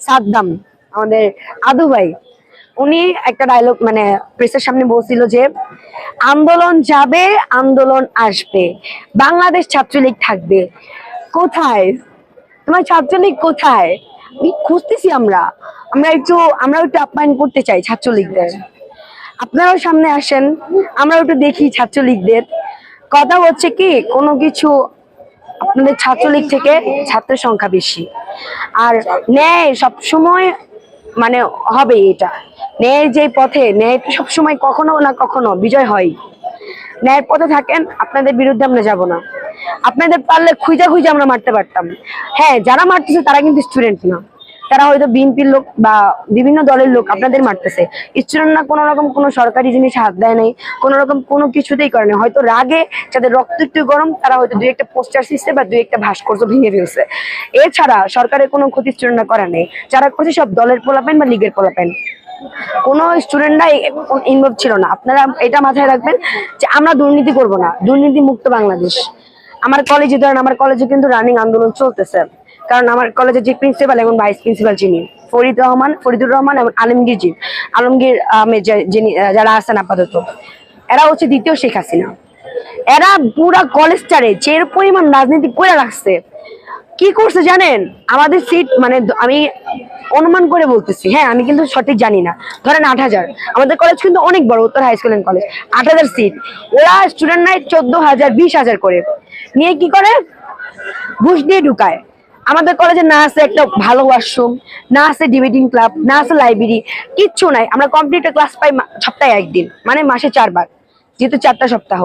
সাদ্দাম, আমাদের আদু ভাই। উনি একটা ডায়লগ মানে প্রেসের সামনে বলছিল যে, আন্দোলন যাবে, আন্দোলন আসবে। বাংলাদেশ ছাত্রলীগ থাকবে। কোথায়? তোমার ছাত্রলীগ কোথায়? খুঁজতেছি আমরা। আমরা একটু আমরা একটু আপ্যায়ন করতে চাই ছাত্রলীগদের। আপনারাও সামনে আসেন, আমরা একটু দেখি ছাত্রলীগদের। কথা হচ্ছে কি, কোনো কিছু আপনাদের ছাত্রলীগ থেকে ছাত্র সংখ্যা বেশি। আর ন্যায় সবসময় মানে হবে এটা। ন্যায়ের যে পথে, ন্যায় তো সবসময় কখনো না কখনো বিজয় হয় ন্যায়ের পথে থাকেন, আপনাদের বিরুদ্ধে আমরা যাব না। আপনাদের পারলে খুঁজা খুঁজে আমরা মারতে পারতাম। হ্যাঁ যারা মারতেছে তারা কিন্তু স্টুডেন্ট না। তারা হয়তো বিএনপির লোক বা বিভিন্ন দলের লোক আপনাদের মারতেছে। স্টুডেন্ট না কোনো রকম কোনো সরকারি জিনিস হাত দেয় নাই কোনো রকম কোনো কিছুতেই করে নাই। হয়তো রাগে যাদের রক্ত একটু গরম, তারা হয়তো দুই একটা পোস্টার সিস্টেম বা দুই একটা ভাস্কর্য ভেঙে ফেলছে। এছাড়া সরকারের কোনো ক্ষতি স্টুডেন্টরা করে নেই। যারা করছে সব দলের পোলাপেন বা লিগের পোলাপেন। কোনো স্টুডেন্টরা ইনভলভ ছিল না। আপনারা এটা মাথায় রাখবেন যে আমরা দুর্নীতি করব না। দুর্নীতি মুক্ত বাংলাদেশ। আমার কলেজে ধরেন, আমার কলেজে কিন্তু রানিং আন্দোলন চলতেছে। কারণ আমার কলেজের যে প্রিন্সিপাল এবং ভাইস প্রিন্সিপাল যিনি ফরিদ রহমান, ফরিদুর রহমান এবং আলমগীর জি, আলমগীর যিনি যারা আছেন আপাতত, এরা হচ্ছে দ্বিতীয় শেখ হাসিনা। এরা পুরা কলেজটারে যে পরিমাণ রাজনীতি করে রাখছে, কি করছে জানেন? আমাদের সিট মানে আমি অনুমান করে বলতেছি হ্যাঁ আমি কিন্তু সঠিক জানি না। ধরেন আট হাজার। আমাদের কলেজ কিন্তু অনেক বড়, উত্তর হাই স্কুল কলেজ আট হাজার সিট ওরা স্টুডেন্ট নাই চোদ্দ হাজার, বিশ হাজার করে। নিয়ে কি করে? ঘুষ দিয়ে ঢুকায়। আমাদের কলেজে না আছে একটা ভালো ওয়াশরুম না আছে ডিবেটিং ক্লাব না আছে লাইব্রেরি কিচ্ছু নাই। আমরা কম্পিউটার ক্লাস পাই সপ্তাহে একদিন মানে মাসে চারবার, যেহেতু চারটা সপ্তাহ।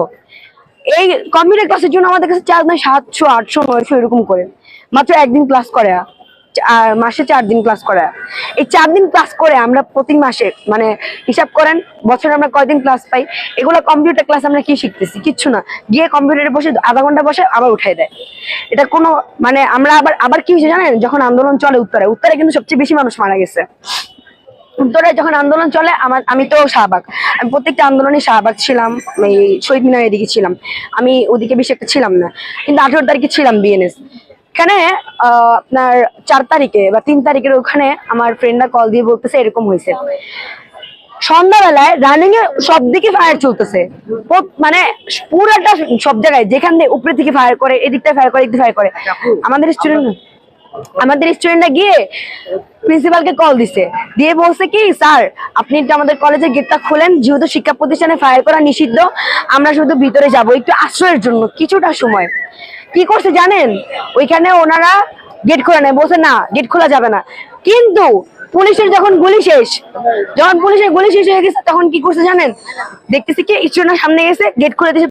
এই কম্পিউটার ক্লাসের জন্য আমাদের কাছে চার্জ নয়, সাতশো, আটশো, নয়শো এরকম করে। মাত্র একদিন ক্লাস করে। মাসে চার দিন ক্লাস করে। এই চার দিন ক্লাস করে আমরা প্রতি মাসে মানে হিসাব করেন, বছরে আমরা কয়দিন ক্লাস পাই? এগুলো কম্পিউটার ক্লাস আমরা কি শিখতেছি? কিচ্ছু না। গিয়ে কম্পিউটারে বসে আধা ঘণ্টা বসে আবার উঠাই দেয়। এটা কোনো মানে আমরা আবার আবার কি হয়েছে জানেন? যখন আন্দোলন চলে উত্তরে উত্তরে কিন্তু সবচেয়ে বেশি মানুষ মারা গেছে। উত্তরে যখন আন্দোলন চলে, আমার, আমি তো শাহবাগ। আমি প্রত্যেকটা আন্দোলনে শাহবাগ ছিলাম, এই শহীদ মিনার এদিকে ছিলাম। আমি ওদিকে বেশি একটা ছিলাম না। কিন্তু আঠেরো তারিখে ছিলাম বিএনএস এখানে আপনার চার তারিখে বা তিন তারিখের ওখানে আমার ফ্রেন্ডরা কল দিয়ে বলতেছে এরকম হয়েছে। সন্ধ্যাবেলায় রানিং এ সব দিকে ফায়ার চলতেছে মানে পুরাটা সব জায়গায়, যেখান থেকে উপরে থেকে ফায়ার করে, এদিকটা ফায়ার করে এদিক ফায়ার করে। আমাদের স্টুডেন্ট আমাদের স্টুডেন্টরা গিয়ে প্রিন্সিপালকে কল দিছে। দিয়ে বলছে কি, স্যার, আপনি একটু আমাদের কলেজের গেটটা খোলেন, যেহেতু শিক্ষা প্রতিষ্ঠানে ফায়ার করা নিষিদ্ধ, আমরা শুধু ভিতরে যাব, একটু আশ্রয়ের জন্য, কিছুটা সময়। কি করছে জানেন? ওইখানে ওনারা গেট খোলা নেয়। বলছে, না গেট খোলা যাবে না। কিন্তু পুলিশের যখন গুলি শেষ, যখন পুলিশের গুলি শেষ হয়ে গেছে, তখন কি করছে জানেন? দেখতেছি কি স্টুডেন্টের সামনে গেছে গেট খুলে দিয়েছে।